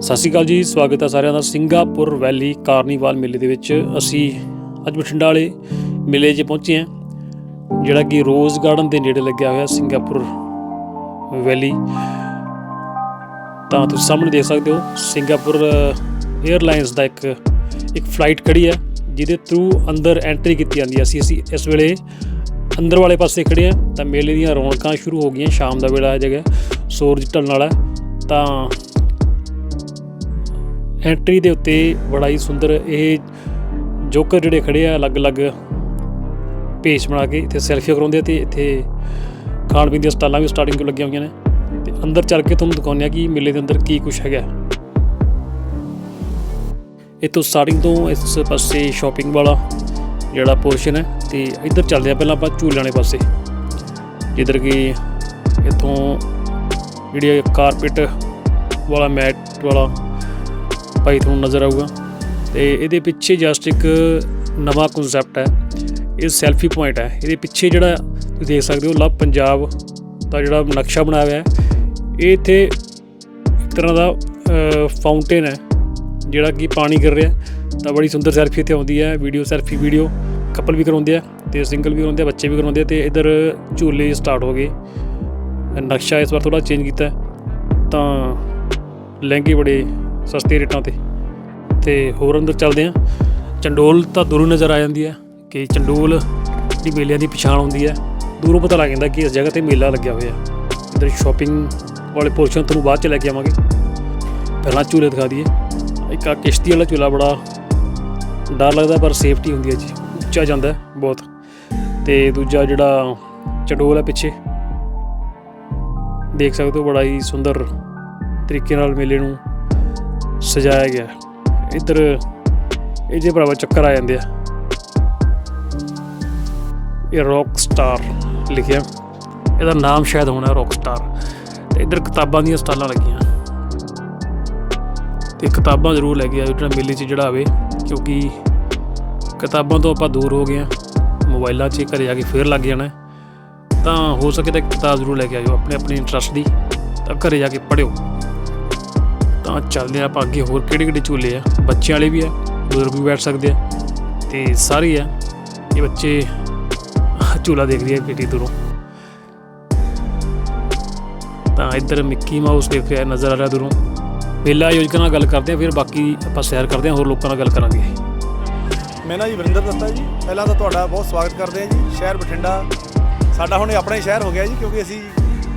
ਸਤਿ ਸ਼੍ਰੀ ਅਕਾਲ ਜੀ, ਸਵਾਗਤ ਹੈ ਸਾਰਿਆਂ ਦਾ ਸਿੰਗਾਪੁਰ ਵੈਲੀ ਕਾਰਨੀਵਾਲ ਮੇਲੇ ਦੇ ਵਿੱਚ। ਅਸੀਂ ਅੱਜ ਬਠਿੰਡਾ ਵਾਲੇ ਮੇਲੇ 'ਚ ਪਹੁੰਚੇ ਹਾਂ, ਜਿਹੜਾ ਕਿ ਰੋਜ਼ ਗਾਰਡਨ ਦੇ ਨੇੜੇ ਲੱਗਿਆ ਹੋਇਆ ਸਿੰਗਾਪੁਰ ਵੈਲੀ। ਤਾਂ ਤੁਸੀਂ ਸਾਹਮਣੇ ਦੇਖ ਸਕਦੇ ਹੋ, ਸਿੰਗਾਪੁਰ 에ਅਰਲਾਈਨਸ ਦਾ ਇੱਕ ਇੱਕ ਫਲਾਈਟ ਖੜੀ ਹੈ, ਜਿਹਦੇ ਥਰੂ ਅੰਦਰ ਐਂਟਰੀ ਕੀਤੀ ਜਾਂਦੀ ਹੈ। ਅਸੀਂ ਅਸੀਂ ਇਸ ਵੇਲੇ ਅੰਦਰ ਵਾਲੇ ਪਾਸੇ ਖੜੇ ਆ ਤਾਂ ਮੇਲੇ ਦੀਆਂ ਰੌਣਕਾਂ ਸ਼ੁਰੂ ਹੋ ਗਈਆਂ, ਸ਼ਾਮ ਦਾ ਵੇਲਾ ਹੈ ਜਗ੍ਹਾ ਸੂਰਜ ਢਲਣ ਵਾਲਾ ਤਾਂ ਐਂਟਰੀ ਦੇ ਉੱਤੇ ਬੜਾ ਹੀ ਸੁੰਦਰ ਇਹ ਜੋਕਰ ਜਿਹੜੇ ਖੜੇ ਆ, ਅਲੱਗ-ਅਲੱਗ ਪੇਜ ਬਣਾ ਕੇ ਇੱਥੇ ਸੈਲਫੀਆਂ ਕਰਾਉਂਦੇ ਆ ਤੇ ਇੱਥੇ ਖਾਣ ਪੀਣ ਦੀਆਂ ਸਟਾਲਾਂ ਵੀ ਸਟਾਰਟਿੰਗ ਤੋਂ ਲੱਗੀਆਂ ਹੋਈਆਂ ਨੇ। ਤੇ ਅੰਦਰ ਚੱਲ ਕੇ ਤੁਹਾਨੂੰ ਦਿਖਾਉਂਦੇ ਆ ਕਿ ਮੇਲੇ ਦੇ ਅੰਦਰ ਕੀ ਕੁਝ ਹੈਗਾ ਇੱਥੋਂ ਸਟਾਰਟਿੰਗ ਤੋਂ ਇਸ ਪਾਸੇ ਸ਼ਾਪਿੰਗ ਵਾਲਾ ਜਿਹੜਾ ਪੋਰਸ਼ਨ ਹੈ ਤੇ ਇੱਧਰ ਚੱਲਦੇ ਆ ਪਹਿਲਾਂ ਆਪਾਂ ਝੂਲੇ ਵਾਲੇ ਪਾਸੇ। ਜਿੱਧਰ ਕਿ ਇੱਥੋਂ ਜਿਹੜੀ ਕਾਰਪੇਟ ਵਾਲਾ ਮੈਟ ਵਾਲਾ ਭਾਈ ਤੁਹਾਨੂੰ ਨਜ਼ਰ ਆਊਗਾ। ਤੇ ਇਹਦੇ ਪਿੱਛੇ ਜਸਟ ਇੱਕ ਨਵਾਂ ਕਨਸੈਪਟ ਹੈ। ਇਹ ਸੈਲਫੀ ਪੁਆਇੰਟ ਹੈ। ਇਹਦੇ ਪਿੱਛੇ ਜਿਹੜਾ ਤੁਸੀਂ ਦੇਖ ਸਕਦੇ ਹੋ, ਲਵ ਪੰਜਾਬ ਦਾ ਜਿਹੜਾ ਨਕਸ਼ਾ ਬਣਾਇਆ ਹੋਇਆ ਹੈ। ਇਹ ਇੱਥੇ ਇੱਕ ਤਰ੍ਹਾਂ ਦਾ ਫਾਊਂਟੇਨ ਹੈ, ਜਿਹੜਾ ਕਿ ਪਾਣੀ ਗਿਰ ਰਿਹਾ ਤਾਂ ਬੜੀ ਸੁੰਦਰ ਸੈਲਫੀ ਇੱਥੇ ਆਉਂਦੀ ਹੈ। ਵੀਡੀਓ ਸੈਲਫੀ ਵੀਡੀਓ ਕਪਲ ਵੀ ਕਰਾਉਂਦੇ ਆ ਤੇ ਸਿੰਗਲ ਵੀ ਕਰਾਉਂਦੇ ਆ, ਬੱਚੇ ਵੀ ਕਰਾਉਂਦੇ ਆ ਤੇ ਇਧਰ ਝੂਲੇ ਸਟਾਰਟ ਹੋ ਗਏ। ਨਕਸ਼ਾ ਇਸ ਵਾਰ ਥੋੜਾ ਚੇਂਜ ਕੀਤਾ ਤਾਂ ਲਹਿੰਗੇ ਬੜੇ ਸਸਤੇ ਰੇਟਾਂ ਤੇ। ਤੇ ਹੋਰ ਅੰਦਰ ਚੱਲਦੇ ਆ ਚੰਡੋਲ ਤਾਂ ਦੂਰੋਂ ਨਜ਼ਰ ਆ ਜਾਂਦੀ ਹੈ ਕਿ ਚੰਡੋਲ ਦੀ ਮੇਲਿਆਂ ਦੀ ਪਛਾਣ ਹੁੰਦੀ ਹੈ। ਦੂਰੋਂ ਪਤਾ ਲੱਗ ਜਾਂਦਾ ਕਿ ਇਸ ਜਗ੍ਹਾ ਤੇ ਮੇਲਾ ਲੱਗਿਆ ਹੋਇਆ ਹੈ। ਇਧਰ ਸ਼ਾਪਿੰਗ ਵਾਲੇ ਪੋਰਸ਼ਨ ਤੁਹਾਨੂੰ ਬਾਅਦ ਚ ਲੈ ਕੇ ਆਵਾਂਗੇ। ਪਹਿਲਾਂ ਝੂਲੇ ਦਿਖਾ ਦਈਏ। ਇੱਕ ਆ ਕਿਸ਼ਤੀ ਵਾਲਾ ਝੂਲਾ ਬੜਾ ਡਰ ਲੱਗਦਾ ਪਰ ਸੇਫਟੀ ਹੁੰਦੀ ਹੈ ਜੀ। ਉੱਚਾ ਜਾਂਦਾ ਬਹੁਤ। ਤੇ ਦੂਜਾ ਜਿਹੜਾ ਚੰਡੋਲ ਹੈ ਪਿੱਛੇ। ਦੇਖ ਸਕਦੇ ਹੋ ਬੜਾ ਹੀ ਸੁੰਦਰ ਤਰੀਕੇ ਨਾਲ ਮੇਲੇ ਨੂੰ ਸਜਾਇਆ ਗਿਆ। ਇੱਧਰ ਇਹ ਜੇ ਭਰਾਵਾ ਚੱਕਰ ਆ ਜਾਂਦੇ ਆ। ਇਹ ਰੌਕ ਸਟਾਰ ਲਿਖਿਆ। ਇਹਦਾ ਨਾਮ ਸ਼ਾਇਦ ਹੋਣਾ ਰੌਕ ਸਟਾਰ ਤੇ ਇੱਧਰ ਕਿਤਾਬਾਂ ਦੀਆਂ ਸਟਾਲਾਂ ਲੱਗੀਆਂ। ਤੇ ਕਿਤਾਬਾਂ ਜ਼ਰੂਰ ਲੈ ਕੇ ਆਇਓ, ਜਿਹੜਾ ਮੇਲੇ 'ਚ ਜਿਹੜਾ ਆਵੇ ਕਿਉਂਕਿ ਕਿਤਾਬਾਂ ਤੋਂ ਆਪਾਂ ਦੂਰ ਹੋ ਗਏ ਆ ਮੋਬਾਈਲਾਂ 'ਚ ਹੀ ਘਰੇ ਜਾ ਕੇ ਫੇਰ ਲੱਗ ਜਾਣਾ ਤਾਂ ਹੋ ਸਕੇ ਤਾਂ ਕਿਤਾਬ ਜ਼ਰੂਰ ਲੈ ਕੇ ਆਇਓ ਆਪਣੇ ਆਪਣੇ ਇੰਟਰਸਟ ਦੀ। ਤਾਂ ਘਰੇ ਜਾ ਕੇ ਪੜ੍ਹਿਓ। ਤਾਂ ਚੱਲਦੇ ਆ ਆਪਾਂ ਅੱਗੇ ਹੋਰ ਕਿਹੜੇ ਕਿਹੜੇ ਝੂਲੇ ਆ। ਬੱਚਿਆਂ ਵਾਲੇ ਵੀ ਆ, ਬਜ਼ੁਰਗ ਵੀ ਬੈਠ ਸਕਦੇ ਆ। ਤੇ ਸਾਰੇ ਆ, ਇਹ ਬੱਚੇ ਝੂਲਾ ਦੇਖ ਰਹੀ ਹੈ ਬੇਟੀ ਦੂਰੋਂ। ਤਾਂ ਇੱਧਰ ਮਿੱਕੀ ਮਾਊਸ ਦੇਖ ਰਿਹਾ ਨਜ਼ਰ ਆ ਰਿਹਾ ਦੂਰੋਂ। ਮੇਲਾ ਆਯੋਜਕਾਂ ਨਾਲ ਗੱਲ ਕਰਦੇ ਆ, ਫਿਰ ਬਾਕੀ ਆਪਾਂ ਸੈਰ ਕਰਦੇ ਆ, ਹੋਰ ਲੋਕਾਂ ਨਾਲ ਗੱਲ ਕਰਾਂਗੇ। ਮੈਂ ਨਾ ਜੀ ਵਰਿੰਦਰ ਦੱਤਾ ਜੀ, ਪਹਿਲਾਂ ਤਾਂ ਤੁਹਾਡਾ ਬਹੁਤ ਸਵਾਗਤ ਕਰਦੇ ਹਾਂ ਜੀ, ਸ਼ਹਿਰ ਬਠਿੰਡਾ। ਸਾਡਾ ਹੁਣ ਇਹ ਆਪਣਾ ਹੀ ਸ਼ਹਿਰ ਹੋ ਗਿਆ ਜੀ, ਕਿਉਂਕਿ ਅਸੀਂ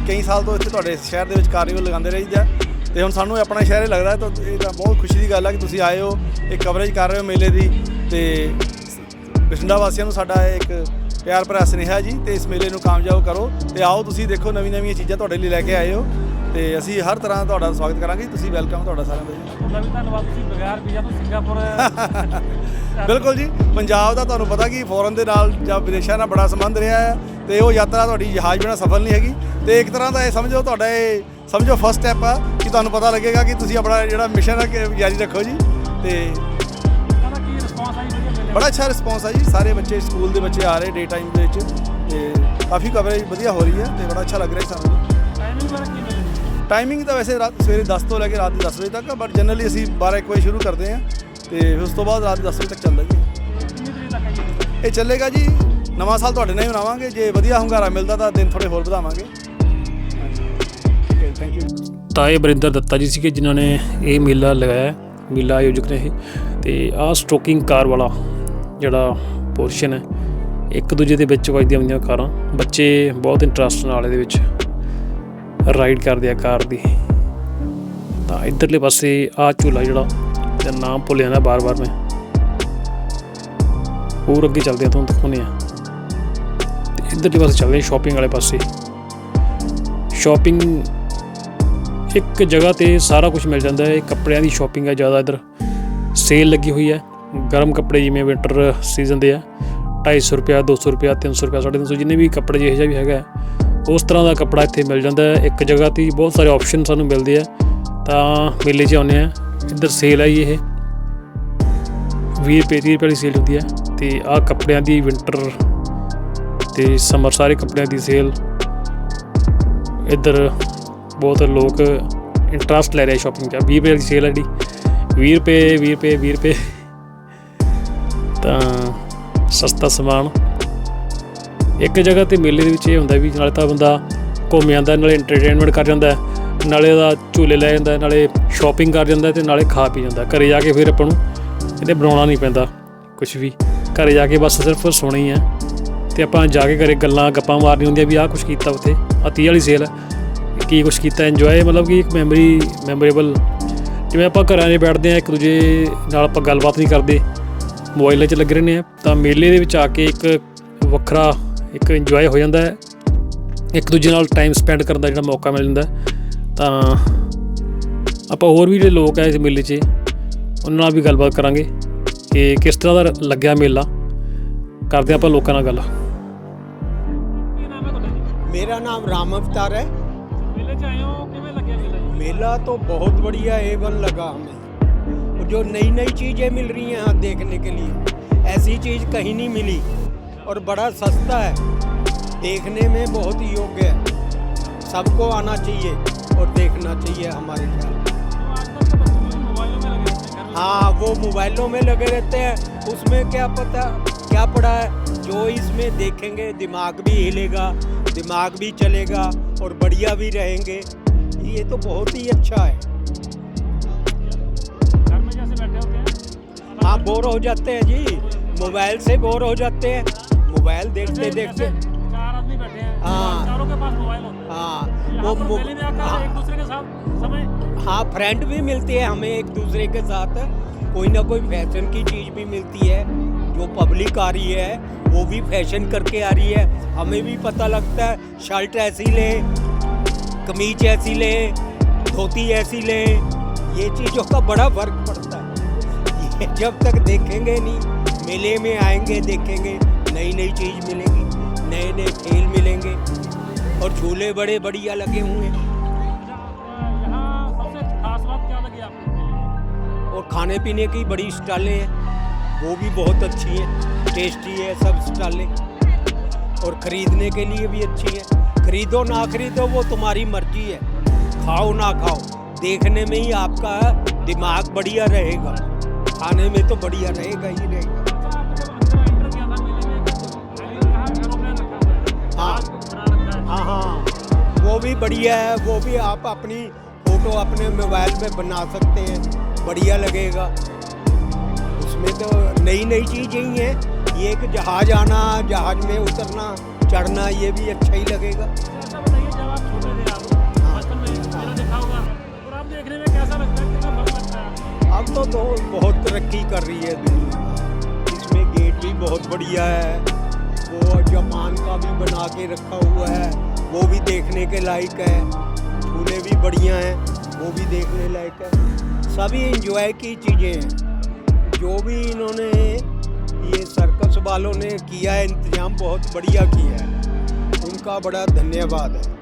ਕਈ ਸਾਲ ਤੋਂ ਇੱਥੇ ਤੁਹਾਡੇ ਸ਼ਹਿਰ ਦੇ ਵਿੱਚ ਕਾਰਨੀਵਲ ਲਗਾਉਂਦੇ ਰਹੀਦਾ। ਤੇ ਹੁਣ ਸਾਨੂੰ ਆਪਣਾ ਸ਼ਹਿਰ ਹੀ ਲੱਗਦਾ ਤਾਂ ਇਹ ਤਾਂ ਬਹੁਤ ਖੁਸ਼ੀ ਦੀ ਗੱਲ ਹੈ ਕਿ ਤੁਸੀਂ ਆਏ ਹੋ ਇਹ ਕਵਰੇਜ ਕਰ ਰਹੇ ਹੋ ਮੇਲੇ ਦੀ ਤੇ ਬਠਿੰਡਾ ਵਾਸੀਆਂ ਨੂੰ ਸਾਡਾ ਇਹ ਇੱਕ ਪਿਆਰ ਭਰਾ ਸੁਨੇਹਾ ਜੀ ਤੇ ਇਸ ਮੇਲੇ ਨੂੰ ਕਾਮਯਾਬ ਕਰੋ ਤੇ ਆਓ ਤੁਸੀਂ ਦੇਖੋ ਨਵੀਂ ਨਵੀਆਂ ਚੀਜ਼ਾਂ ਤੁਹਾਡੇ ਲਈ ਲੈ ਕੇ ਆਏ ਹੋ ਤੇ ਅਸੀਂ ਹਰ ਤਰ੍ਹਾਂ ਤੁਹਾਡਾ ਸਵਾਗਤ ਕਰਾਂਗੇ ਤੁਸੀਂ ਵੈਲਕਮ ਤੁਹਾਡਾ ਸਾਰਿਆਂ ਦਾ ਜੀ। ਤੁਹਾਡਾ ਵੀ ਧੰਨਵਾਦ ਤੁਸੀਂ ਬਗੈਰ ਵੀਜ਼ਾ ਤੋਂ ਸਿੰਗਾਪੁਰ ਬਿਲਕੁਲ ਜੀ ਪੰਜਾਬ ਦਾ ਤੁਹਾਨੂੰ ਪਤਾ ਕਿ ਫੋਰਨ ਦੇ ਨਾਲ ਜਾਂ ਵਿਦੇਸ਼ਾਂ ਨਾਲ ਬੜਾ ਸੰਬੰਧ ਰਿਹਾ ਹੈ ਤੇ ਉਹ ਯਾਤਰਾ ਤੁਹਾਡੀ ਜਹਾਜ਼ ਬਿਨਾ ਸਫਲ ਨਹੀਂ ਹੈਗੀ ਤੇ ਇੱਕ ਤਰ੍ਹਾਂ ਦਾ ਇਹ ਸਮਝੋ ਤੁਹਾਡਾ ਇਹ ਸਮਝੋ ਫਸਟ ਸਟੈਪ ਆ ਕਿ ਤੁਹਾਨੂੰ ਪਤਾ ਲੱਗੇਗਾ ਕਿ ਤੁਸੀਂ ਆਪਣਾ ਜਿਹੜਾ ਮਿਸ਼ਨ ਹੈ ਕਿ ਜਾਰੀ ਰੱਖੋ ਜੀ। ਤੇ ਬੜਾ ਅੱਛਾ ਰਿਸਪੌਂਸ ਆ ਜੀ। ਸਾਰੇ ਬੱਚੇ ਸਕੂਲ ਦੇ ਬੱਚੇ ਆ ਰਹੇ ਡੇ ਟਾਈਮ ਦੇ ਵਿੱਚ। ਤੇ ਕਾਫੀ ਕਵਰੇਜ ਵਧੀਆ ਹੋ ਰਹੀ ਹੈ ਤੇ ਬੜਾ ਅੱਛਾ ਲੱਗ ਰਿਹਾ ਸਾਨੂੰ। ਟਾਈਮਿੰਗ ਕੀ ਟਾਈਮਿੰਗ ਤਾਂ ਵੈਸੇ ਰਾਤ ਸਵੇਰੇ 10 ਤੋਂ ਲੈ ਕੇ ਰਾਤ ਦੇ 10 ਵਜੇ ਤੱਕ ਬਟ ਜਨਰਲੀ ਅਸੀਂ 12 1 ਵਜੇ ਸ਼ੁਰੂ ਕਰਦੇ ਹਾਂ ਤੇ ਉਸ ਤੋਂ ਬਾਅਦ ਰਾਤ ਦੇ 10 ਵਜੇ ਤੱਕ ਚੱਲਦਾ ਜੀ। ਇਹ ਚੱਲੇਗਾ ਜੀ। ਨਵਾਂ ਸਾਲ ਤੁਹਾਡੇ ਨਾਲ ਹੀ ਮਨਾਵਾਂਗੇ। ਜੇ ਵਧੀਆ ਹੁੰਗਾਰਾ ਮਿਲਦਾ ਤਾਂ ਦਿਨ ਥੋੜੇ ਹੋਰ ਵਧਾਵਾਂਗੇ। ਥੈਂਕ ਯੂ ਤਾਂ ਇਹ ਬਰਿੰਦਰ ਦੱਤਾ ਜੀ ਸੀਗੇ ਜਿਨ੍ਹਾਂ ਨੇ ਇਹ ਮੇਲਾ ਲਗਾਇਆ, ਮੇਲਾ ਆਯੋਜਕ ਨੇ ਇਹ। ਤੇ ਆਹ ਸਟ੍ਰੋਕਿੰਗ ਕਾਰ ਵਾਲਾ ਜਿਹੜਾ ਪੋਰਸ਼ਨ ਹੈ, ਇੱਕ ਦੂਜੇ ਦੇ ਵਿੱਚ ਵੱਜਦੀਆਂ ਹੁੰਦੀਆਂ ਕਾਰਾਂ। ਬੱਚੇ ਬਹੁਤ ਇੰਟਰਸਟ ਨਾਲ ਇਹਦੇ ਵਿੱਚ ਰਾਈਡ ਕਰਦੇ ਆ ਕਾਰ ਦੀ। ਤਾਂ ਇਧਰਲੇ ਪਾਸੇ ਆਹ ਝੂਲਾ ਜਿਹੜਾ ਤੇ ਨਾਮ ਭੁੱਲ ਜਾਂਦਾ ਬਾਰ-ਬਾਰ ਮੈਂ। ਹੋਰ ਅੱਗੇ ਚੱਲਦੇ ਆ, ਤੁਹਾਨੂੰ ਦਿਖਾਉਂਦੇ ਆ। ਤੇ ਇਧਰਲੇ ਪਾਸੇ ਚੱਲਦੇ ਸ਼ਾਪਿੰਗ ਵਾਲੇ ਪਾਸੇ। ਸ਼ਾਪਿੰਗ ਇੱਕ ਜਗ੍ਹਾ ਤੇ ਸਾਰਾ ਕੁਝ ਮਿਲ ਜਾਂਦਾ ਹੈ। ਕੱਪੜਿਆਂ ਦੀ ਸ਼ਾਪਿੰਗ ਹੈ ਜ਼ਿਆਦਾ ਇਧਰ। ਸੇਲ ਲੱਗੀ ਹੋਈ ਹੈ। ਗਰਮ ਕੱਪੜੇ ਜਿਵੇਂ ਵਿੰਟਰ ਸੀਜ਼ਨ ਦੇ ਆ। 250 ਰੁਪਿਆ 200 ਰੁਪਿਆ 300 ਰੁਪਿਆ 350 ਜਿੰਨੇ ਵੀ ਕੱਪੜੇ ਜਿਹੇ ਜਿਹਾ ਵੀ ਹੈਗਾ ਉਸ ਤਰ੍ਹਾਂ ਦਾ ਕੱਪੜਾ ਇੱਥੇ ਮਿਲ ਜਾਂਦਾ ਹੈ। ਇੱਕ ਜਗ੍ਹਾ ਤੇ ਬਹੁਤ ਸਾਰੇ ਆਪਸ਼ਨ ਸਾਨੂੰ ਮਿਲਦੇ ਆ। ਤਾਂ ਮੇਲੇ 'ਚ ਆਉਂਦੇ ਆ। ਇੱਧਰ ਸੇਲ ਹੈ ਜੀ ਇਹ। 20 ਰੁਪਏ 30 ਰੁਪਏ ਵਾਲੀ ਸੇਲ ਹੁੰਦੀ ਹੈ। ਤੇ ਆਹ ਕੱਪੜਿਆਂ ਦੀ ਵਿੰਟਰ ਤੇ ਸਮਰ ਸਾਰੇ ਕੱਪੜਿਆਂ ਦੀ ਸੇਲ ਇੱਧਰ ਬਹੁਤ ਲੋਕ ਇੰਟਰਸਟ ਲੈ ਰਿਹਾ ਸ਼ਾਪਿੰਗ 'ਚ। 20 ਰੁਪਏ ਦੀ ਸੇਲ ਹੈ ਜਿਹੜੀ 20 ਰੁਪਏ 20 ਰੁਪਏ 20 ਰੁਪਏ। ਤਾਂ ਸਸਤਾ ਸਮਾਨ। ਇੱਕ ਜਗ੍ਹਾ ਤੇ ਮੇਲੇ ਦੇ ਵਿੱਚ ਇਹ ਹੁੰਦਾ ਵੀ ਨਾਲੇ ਤਾਂ ਬੰਦਾ ਘੁੰਮ ਜਾਂਦਾ, ਨਾਲੇ ਐਂਟਰਟੇਨਮੈਂਟ ਕਰ ਜਾਂਦਾ, ਨਾਲੇ ਉਹਦਾ ਝੂਲੇ ਲੈ ਜਾਂਦਾ, ਨਾਲੇ ਸ਼ਾਪਿੰਗ ਕਰ ਜਾਂਦਾ ਤੇ ਨਾਲੇ ਖਾ ਪੀ ਜਾਂਦਾ। ਘਰੇ ਜਾ ਕੇ ਫਿਰ ਆਪਾਂ ਨੂੰ ਇਹਦੇ ਬਣਾਉਣਾ ਨਹੀਂ ਪੈਂਦਾ ਕੁਝ ਵੀ। ਘਰੇ ਜਾ ਕੇ ਬਸ ਸਿਰਫ ਸੋਣਾ ਹੀ ਹੈ। ਤੇ ਆਪਾਂ ਜਾ ਕੇ ਘਰੇ ਗੱਲਾਂ, ਗੱਪਾਂ ਮਾਰਨੀ ਹੁੰਦੀਆਂ ਵੀ ਆਹ ਕੁਝ ਕੀਤਾ ਉੱਥੇ। ਆਹ ਤੀਹ ਵਾਲੀ ਸੇਲ ਕੀ ਕੁਝ ਕੀਤਾ ਇੰਜੋਏ ਮਤਲਬ ਕਿ ਇੱਕ ਮੈਮਰੀ ਮੈਮੋਰੇਬਲ ਜਿਵੇਂ ਆਪਾਂ ਘਰਾਂ 'ਚ ਬੈਠਦੇ ਆ ਇੱਕ ਦੂਜੇ ਨਾਲ ਆਪਾਂ ਗੱਲਬਾਤ ਨਹੀਂ ਕਰਦੇ ਮੋਬਾਈਲਾਂ 'ਚ ਲੱਗੇ ਰਹਿੰਦੇ ਆ ਤਾਂ ਮੇਲੇ ਦੇ ਵਿੱਚ ਆ ਕੇ ਇੱਕ ਵੱਖਰਾ, ਇੱਕ ਇੰਜੋਏ ਹੋ ਜਾਂਦਾ ਹੈ। ਇੱਕ ਦੂਜੇ ਨਾਲ ਟਾਈਮ ਸਪੈਂਡ ਕਰਨ ਦਾ ਜਿਹੜਾ ਮੌਕਾ ਮਿਲ ਜਾਂਦਾ ਤਾਂ ਆਪਾਂ ਹੋਰ ਵੀ ਜਿਹੜੇ ਲੋਕ ਆ ਇਸ ਮੇਲੇ 'ਚ, ਉਹਨਾਂ ਨਾਲ ਵੀ ਗੱਲਬਾਤ ਕਰਾਂਗੇ ਕਿ ਕਿਸ ਤਰ੍ਹਾਂ ਦਾ ਲੱਗਿਆ ਮੇਲਾ। ਕਰਦੇ ਆਪਾਂ ਲੋਕਾਂ ਨਾਲ ਗੱਲ। ਮੇਰਾ ਨਾਮ ਰਾਮ ਅਵਤਾਰ ਹੈ। मेरा नाम राम अवतार है ਮੇਲੇ 'ਚ ਆਏ ਹੋ ਕਿਵੇਂ ਲੱਗਿਆ ਮੇਲਾ ਜੀ मेला तो बहुत बढ़िया एवन लगा हमें और जो नई नई चीज़ें मिल रही हैं यहाँ देखने के लिए ऐसी चीज़ कहीं नहीं मिली और बड़ा सस्ता है देखने में बहुत ही योग्य है सबको आना चाहिए और देखना चाहिए हमारे ख्याल में हाँ वो मोबाइलों में लगे रहते हैं उसमें क्या पता क्या पड़ा है जो इसमें देखेंगे दिमाग भी हिलेगा दिमाग भी चलेगा और बढ़िया भी रहेंगे। ये तो बहुत ही अच्छा है। घर में जैसे बैठे होते हैं हाँ बोर हो जाते हैं जी? मोबाइल से बोर हो जाते हैं। मोबाइल देखते देखते। चार आदमी बैठे हैं हाँ। चारों के पास मोबाइल हाँ वो हाँ, एक दूसरे के साथ समय। हाँ फ्रेंड भी मिलती है हमें एक दूसरे के साथ। कोई ना कोई फ़ैशन की चीज़ भी मिलती है। जो पब्लिक आ रही है वो भी फ़ैशन करके आ रही है। हमें भी पता लगता है शर्ट ऐसी ले कमीज ऐसी ले धोती ऐसी ले। ये चीज़ों का बड़ा फ़र्क पड़ता है। ये जब तक देखेंगे नहीं मेले में आएँगे देखेंगे नई नई चीज़ मिलेगी नए नए खेल मिलेंगे। और झूले बड़े बढ़िया लगे हुए हैं। और खाने पीने की बड़ी स्टॉलें हैं। वो भी बहुत अच्छी है टेस्टी है, सब स्टॉलें और ख़रीदने के लिए भी अच्छी है। खरीदो ना खरीदो, वो तुम्हारी मर्ज़ी है। खाओ ना खाओ, देखने में ही आपका दिमाग बढ़िया रहेगा। खाने में तो बढ़िया रहेगा ही रहेगा। हाँ हाँ हाँ। वो भी बढ़िया है, वो भी आप अपनी फ़ोटो अपने मोबाइल में बना सकते हैं। बढ़िया लगेगा। उसमें तो नई नई चीज़ें ही हैं। ये एक जहाज़ आना जहाज़ में उतरना चढ़ना ये भी अच्छा ही लगेगा। अब तो, तो बहुत तरक्की कर रही है दुनिया। इसमें गेट भी बहुत बढ़िया है। वो जापान का भी बना के रखा हुआ है। वो भी देखने के लायक है। झूले भी बढ़िया हैं। वो भी देखने लायक है। सभी इंजॉय की चीज़ें हैं। जो भी इन्होंने ये सर्कस वालों ने किया है इंतजाम बहुत बढ़िया किया है उनका बड़ा धन्यवाद है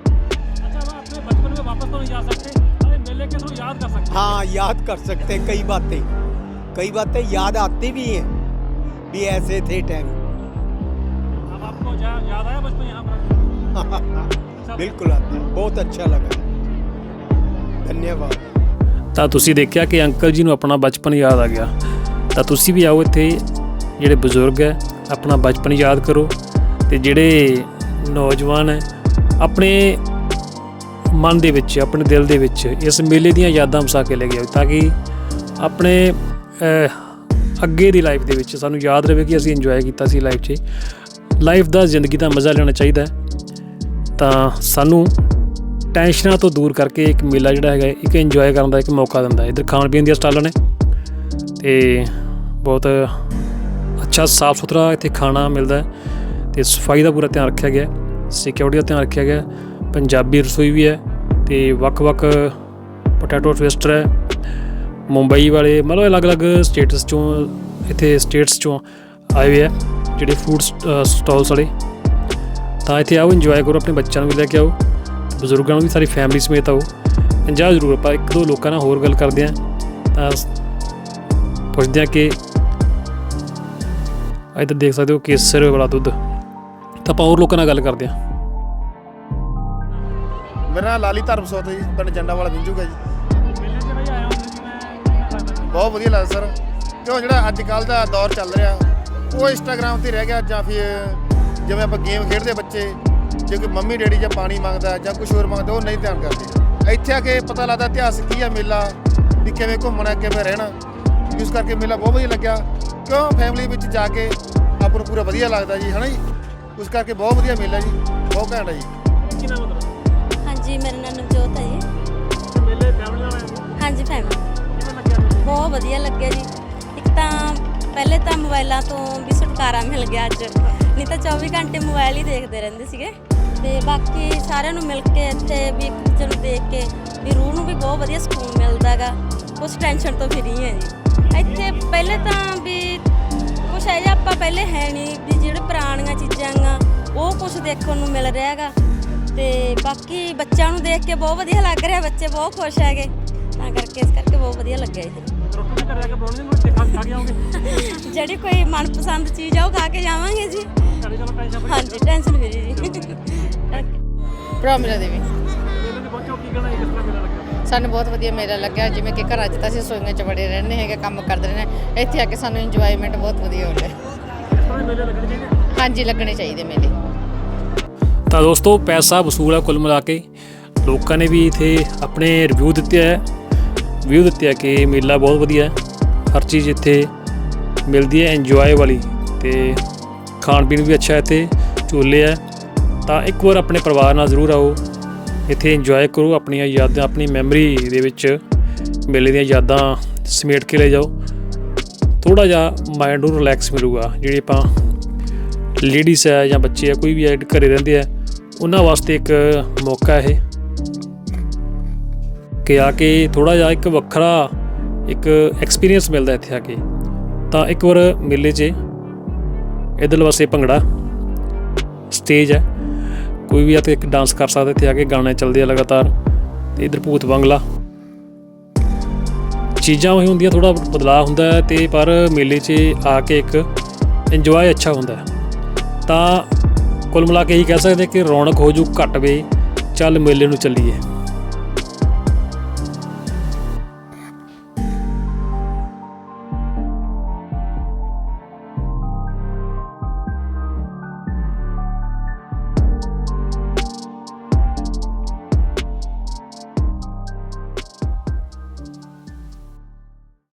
हाँ याद कर सकते हैं कई बातें कई बातें याद आती भी हैं भी ऐसे थे टाइम बिल्कुल आता है बहुत अच्छा लगा धन्यवाद ਤਾਂ ਤੁਸੀਂ ਦੇਖਿਆ ਕਿ ਅੰਕਲ ਜੀ ਨੂੰ ਆਪਣਾ ਬਚਪਨ ਯਾਦ ਆ ਗਿਆ ਤਾਂ ਤੁਸੀਂ ਵੀ ਆਓ ਇੱਥੇ, ਜਿਹੜੇ ਬਜ਼ੁਰਗ ਹੈ, ਆਪਣਾ ਬਚਪਨ ਯਾਦ ਕਰੋ ਤੇ ਜਿਹੜੇ ਨੌਜਵਾਨ ਹੈ, ਆਪਣੇ ਮਨ ਦੇ ਵਿੱਚ, ਆਪਣੇ ਦਿਲ ਦੇ ਵਿੱਚ ਇਸ ਮੇਲੇ ਦੀਆਂ ਯਾਦਾਂ ਵਸਾ ਕੇ ਲੈ ਕੇ ਆਓ ਤਾਂ ਕਿ ਆਪਣੇ ਅੱਗੇ ਦੀ ਲਾਈਫ ਦੇ ਵਿੱਚ ਸਾਨੂੰ ਯਾਦ ਰਹੇ ਕਿ ਅਸੀਂ ਇੰਜੋਏ ਕੀਤਾ ਸੀ ਲਾਈਫ 'ਚ। ਲਾਈਫ ਦਾ ਜ਼ਿੰਦਗੀ ਦਾ ਮਜ਼ਾ ਲੈਣਾ ਚਾਹੀਦਾ ਤਾਂ ਸਾਨੂੰ ਟੈਨਸ਼ਨਾਂ ਤੋਂ ਦੂਰ ਕਰਕੇ ਇੱਕ ਮੇਲਾ ਜਿਹੜਾ ਹੈਗਾ ਇੱਕ ਇੰਜੋਏ ਕਰਨ ਦਾ ਇੱਕ ਮੌਕਾ ਦਿੰਦਾ ਹੈ। ਇੱਧਰ ਖਾਣ ਪੀਣ ਦੀਆਂ ਸਟਾਲਾਂ ਨੇ ਤੇ ਬਹੁਤ ਅੱਛਾ ਸਾਫ਼ ਸੁਥਰਾ ਇੱਥੇ ਖਾਣਾ ਮਿਲਦਾ ਹੈ ਤੇ ਸਫ਼ਾਈ ਦਾ ਪੂਰਾ ਧਿਆਨ ਰੱਖਿਆ ਗਿਆ ਹੈ ਸਿਕਿਉਰਿਟੀ ਦਾ ਧਿਆਨ ਰੱਖਿਆ ਗਿਆ ਪੰਜਾਬੀ ਰਸੋਈ ਵੀ ਹੈ ਤੇ ਵੱਖ-ਵੱਖ ਪੋਟੈਟੋ ਟਵਿਸਟਰ ਹੈ, ਮੁੰਬਈ ਵਾਲੇ ਮਤਲਬ ਅਲੱਗ-ਅਲੱਗ ਸਟੇਟਸ ਚੋਂ, ਇੱਥੇ ਸਟੇਟਸ ਚੋਂ ਆਏ ਹੋਏ ਆ ਜਿਹੜੇ ਫੂਡ ਸਟਾਲਸ ਵਾਲੇ। ਤਾਂ ਇੱਥੇ ਆਓ ਇੰਜੋਏ ਕਰੋ, ਆਪਣੇ ਬੱਚਿਆਂ ਨੂੰ ਵੀ ਲੈ ਕੇ ਆਓ, ਬਜ਼ੁਰਗਾਂ ਨੂੰ ਵੀ ਸਾਰੀ ਫੈਮਿਲੀ ਸਮੇਤ ਆਓ। ਇੰਜੋਏ ਜ਼ਰੂਰ, ਆਪਾਂ ਇੱਕ ਦੋ ਲੋਕਾਂ ਨਾਲ ਹੋਰ ਗੱਲ ਕਰਦੇ ਹਾਂ। ਤਾਂ ਪੁੱਛਦੇ ਹਾਂ ਕਿ ਇੱਧਰ ਦੇਖ ਸਕਦੇ ਹੋ ਕੇਸਰ ਵਾਲਾ ਦੁੱਧ। ਤਾਂ ਆਪਾਂ ਹੋਰ ਲੋਕਾਂ ਨਾਲ ਗੱਲ ਕਰਦੇ ਹਾਂ। ਮੇਰਾ ਨਾਮ ਲਾਲੀ ਧਰਮਸੋਤ ਹੈ ਜੀ, ਪਿੰਡ ਜੰਡਾ ਵਾਲਾ ਵਿੰਜੂਗਾ ਜੀ। ਬਹੁਤ ਵਧੀਆ ਲੱਗਦਾ ਸਰ। ਕਿਉਂ ਜਿਹੜਾ ਅੱਜ ਕੱਲ ਦਾ ਦੌਰ ਚੱਲ ਰਿਹਾ, ਉਹ ਇੰਸਟਾਗ੍ਰam ਤੇ ਰਹਿ ਗਿਆ ਜਾਂ ਫਿਰ ਜਿਵੇਂ ਆਪਾਂ ਗੇਮ ਖੇਡਦੇ ਬੱਚੇ, ਜੇ ਕੋਈ ਮੰਮੀ ਡੈਡੀ ਜਾਂ ਪਾਣੀ ਮੰਗਦਾ ਜਾਂ ਕੁਝ ਹੋਰ ਮੰਗਦਾ, ਉਹ ਨਹੀਂ ਧਿਆਨ ਕਰਦੇ। ਇੱਥੇ ਆ ਕੇ ਪਤਾ ਲੱਗਦਾ ਇਤਿਹਾਸ ਕੀ ਆ ਮੇਲਾ, ਵੀ ਕਿਵੇਂ ਘੁੰਮਣਾ, ਕਿਵੇਂ ਰਹਿਣਾ। ਇਸ ਕਰਕੇ ਮੇਲਾ ਬਹੁਤ ਵਧੀਆ ਲੱਗਿਆ। ਕਿਉਂ ਫੈਮਿਲੀ ਵਿੱਚ ਜਾ ਕੇ ਆਪਾਂ ਨੂੰ ਪੂਰਾ ਵਧੀਆ ਲੱਗਦਾ ਜੀ ਹਨਾ ਜੀ? ਉਸ ਕਰਕੇ ਬਹੁਤ ਵਧੀਆ ਮੇਲਾ ਜੀ ਬਹੁਤ ਘੈਂਟ ਆ ਜੀ। ਕੀ ਨਾਮ ਹੈ ਹਾਂਜੀ ਮੇਰਾ ਨਾਮ ਨਵਜੋਤ ਹੈ ਜੀ। ਤੁਹਾਡਾ ਮੇਲੇ ਫੈਮਿਲੀ ਨਾਲ ਆਏ ਹਾਂਜੀ ਫੈਮਿਲੀ ਕਿਵੇਂ ਲੱਗਿਆ ਬਹੁਤ ਵਧੀਆ ਲੱਗਿਆ ਜੀ। ਇੱਕ ਤਾਂ ਪਹਿਲੇ ਤਾਂ ਮੋਬਾਈਲਾਂ ਤੋਂ ਵੀ ਛੁਟਕਾਰਾ ਮਿਲ ਗਿਆ ਅੱਜ। ਨਹੀਂ ਤਾਂ 24 ਘੰਟੇ ਮੋਬਾਈਲ ਹੀ ਦੇਖਦੇ ਰਹਿੰਦੇ ਸੀਗੇ। ਤੇ ਬਾਕੀ ਸਾਰਿਆਂ ਨੂੰ ਮਿਲ ਕੇ ਇੱਥੇ ਵੀ ਇੱਕ ਦੂਜੇ ਨੂੰ ਦੇਖ ਕੇ ਵੀ ਰੂਹ ਨੂੰ ਵੀ ਬਹੁਤ ਵਧੀਆ ਸਕੂਨ ਮਿਲਦਾਗਾ ਕੁਛ ਟੈਨਸ਼ਨ ਤੋਂ ਫਰੀ ਹੈ ਜੀ। ਪਹਿਲੇ ਹੈ ਨਹੀਂ ਵੀ ਜਿਹੜੇ ਪੁਰਾਣੀਆਂ ਚੀਜ਼ਾਂ ਗਾ ਉਹ ਕੁਛ ਦੇਖਣ ਨੂੰ ਮਿਲ ਰਿਹਾ ਹੈਗਾ। ਤੇ ਬਾਕੀ ਬੱਚਿਆਂ ਨੂੰ ਦੇਖ ਕੇ ਬਹੁਤ ਵਧੀਆ ਲੱਗ ਰਿਹਾ ਬੱਚੇ ਬਹੁਤ ਖੁਸ਼ ਹੈਗੇ। ਤਾਂ ਕਰਕੇ ਇਸ ਕਰਕੇ ਬਹੁਤ ਵਧੀਆ ਲੱਗਿਆ ਜੀ ਰੋਟੀ ਘਰੇ ਆ ਕੇ ਬਣਾਉਣੀ ਨਹੀਂ ਦੇਖਾ ਖਾ ਕੇ ਆਉਂਗੇ ਜਿਹੜੀ ਕੋਈ ਮਨਪਸੰਦ ਚੀਜ਼ ਆ ਉਹ ਖਾ ਕੇ ਜਾਵਾਂਗੇ ਜੀ। ਹਾਂਜੀ ਟੈਨਸ਼ਨ ਫਰੀ ਜੀ। ਪ੍ਰੋਮਿਲਾ ਦੇਵੀ। ਸਾਨੂੰ ਬਹੁਤ ਵਧੀਆ ਮੇਲਾ ਲੱਗਿਆ। ਜਿਵੇਂ ਕਿ ਘਰਾਂ 'ਚ ਤਾਂ ਅਸੀਂ ਸੋਈਆਂ 'ਚ ਬੜੇ ਰਹਿੰਦੇ ਹੈਗੇ ਕੰਮ ਕਰਦੇ ਰਹਿੰਦੇ। ਇੱਥੇ ਆ ਕੇ ਸਾਨੂੰ ਇੰਜੋਇਮੈਂਟ ਬਹੁਤ ਵਧੀਆ ਹੋ। ਰਿਹਾ ਦੇ ਮੇਲੇ ਲੱਗਣੇ ਚਾਹੀਦੇ? ਹਾਂਜੀ ਲੱਗਣੇ ਚਾਹੀਦੇ ਮੇਲੇ। ਤਾਂ ਦੋਸਤੋ ਪੈਸਾ ਵਸੂਲ ਹੈ ਕੁੱਲ ਮਿਲਾ ਕੇ। ਲੋਕਾਂ ਨੇ ਵੀ ਇਥੇ ਆਪਣੇ ਰਿਵਿਊ ਦਿੱਤੇ ਹੈ ਵਿਊ ਦਿੱਤੇ ਹੈ ਕਿ ਮੇਲਾ ਬਹੁਤ ਵਧੀਆ ਹੈ। ਹਰ ਚੀਜ਼ ਇੱਥੇ ਮਿਲਦੀ ਹੈ ਇੰਜੋਏ ਵਾਲੀ। ਤੇ ਖਾਣ ਪੀਣ ਵੀ ਅੱਛਾ ਹੈ ਤੇ ਝੂਲੇ ਹੈ ਤਾਂ ਇੱਕ ਵਾਰ ਆਪਣੇ ਪਰਿਵਾਰ ਨਾਲ ਜ਼ਰੂਰ ਆਓ। ਇੱਥੇ ਇੰਜੋਏ ਕਰੋ ਆਪਣੀਆਂ ਯਾਦਾਂ ਆਪਣੀ ਮੈਮਰੀ ਦੇ ਵਿੱਚ ਮੇਲੇ ਦੀਆਂ ਯਾਦਾਂ ਸਮੇਟ ਕੇ ਲੈ ਜਾਓ। ਥੋੜਾ ਜਿਹਾ ਮਾਈਂਡ ਨੂੰ ਰਿਲੈਕਸ ਮਿਲੂਗਾ। ਜਿਹੜੇ ਆਪਾਂ ਲੇਡੀਜ਼ ਹੈ ਜਾਂ ਬੱਚੇ ਹੈ, ਕੋਈ ਵੀ ਐਡ ਘਰੇ ਰਹਿੰਦੇ ਆ ਉਹਨਾਂ ਵਾਸਤੇ ਇੱਕ ਮੌਕਾ ਇਹ ਕਿ ਆ ਕੇ ਥੋੜਾ ਜਿਹਾ ਇੱਕ ਵੱਖਰਾ, ਇੱਕ ਐਕਸਪੀਰੀਅੰਸ ਮਿਲਦਾ ਇੱਥੇ ਆ ਕੇ। ਤਾਂ ਇੱਕ ਵਾਰ ਮੇਲੇ 'ਚ ਇਧਰਲੇ ਪਾਸੇ ਭੰਗੜਾ ਸਟੇਜ ਹੈ। ਕੋਈ ਵੀ ਆ ਤੇ ਇੱਕ ਡਾਂਸ ਕਰ ਸਕਦਾ ਇੱਥੇ ਆ ਕੇ, ਗਾਣੇ ਚੱਲਦੇ ਆ ਲਗਾਤਾਰ। ਤੇ ਇਧਰ ਭੂਤ ਬੰਗਲਾ ਚੀਜ਼ਾਂ ਉਹੀ ਹੁੰਦੀਆਂ ਥੋੜਾ ਬਦਲਾਅ ਹੁੰਦਾ ਹੈ ਤੇ ਪਰ ਮੇਲੇ 'ਚ ਆ ਕੇ ਇੱਕ ਇੰਜੋਏ ਅੱਛਾ ਹੁੰਦਾ ਹੈ। ਤਾਂ ਕੁੱਲ ਮਿਲਾ ਕੇ ਇਹੀ ਕਹਿ ਸਕਦੇ ਕਿ ਰੌਣਕ ਹੋ ਜੂ ਘੱਟ ਵੇ, ਚੱਲ ਮੇਲੇ ਨੂੰ ਚੱਲੀਏ।